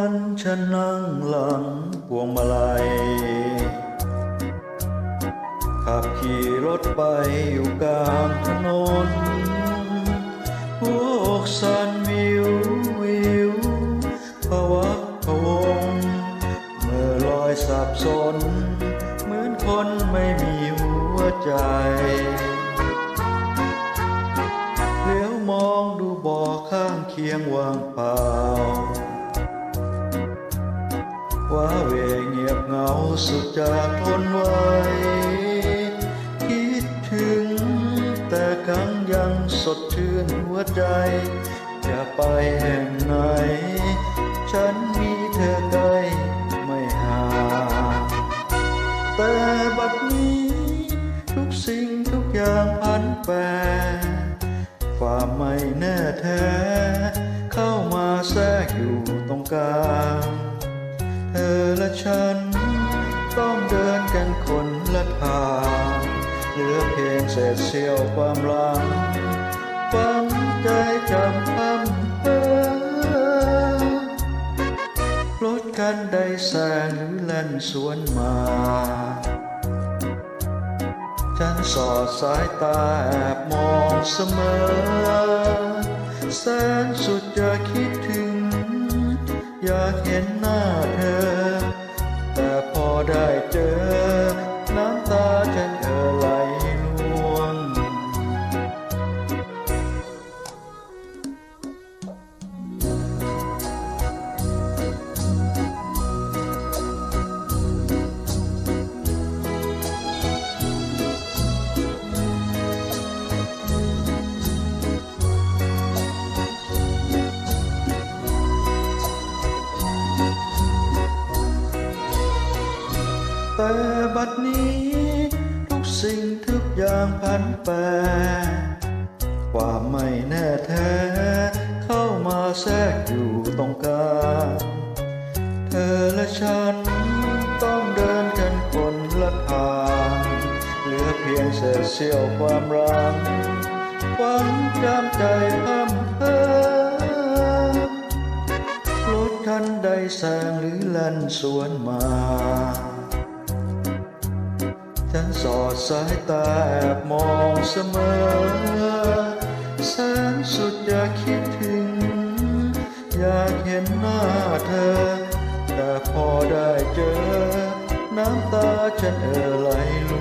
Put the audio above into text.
ันฉันนั่งหลังพวงมาลัย ขับขี่รถไปอยู่กลางถนนหัวกสันวิววิวภาวะพวงเมื่อลอยสับสน เหมือนคนไม่มีหัวใจ สุดจะทนไหวคิดถึงแต่ครั้งยังสดชื่นหัวใจ จะไปแห่งไหน ฉันมีเธอใกล้ไม่ห่างแต่บัดนี้ ทุกสิ่งทุกอย่างพันแปรความไม่แน่แท้ เข้ามาแทรกอยู่ตรงกลาง เธอและฉัน เศษเสี้ยวความหลังฝังใจจำพำเพ้อรถคันใดแซงหรือแล่นสวนมา ฉันสอดสายตาแอบมองเสมอ แสนสุดจะคิดถึง อยากเห็นหน้าเธอ แต่พอได้เจอ บัดนี้ ทุกสิ่งทุกอย่างพันแปรความไม่แน่แท้ เข้ามาแทรกอยู่ตรงกลางเธอและฉันต้องเดินกันคนละทางเหลือเพียงเศษเสี้ยวความรักหวังจำใจพำเพ้อรถคันใดแซงหรือแล่นสวนมา สอดสายตาแอบมองเสมอ แสนสุดอยากคิดถึง อยากเห็นหน้าเธอ แต่พอได้เจอ น้ำตาฉันเอ่อไหลล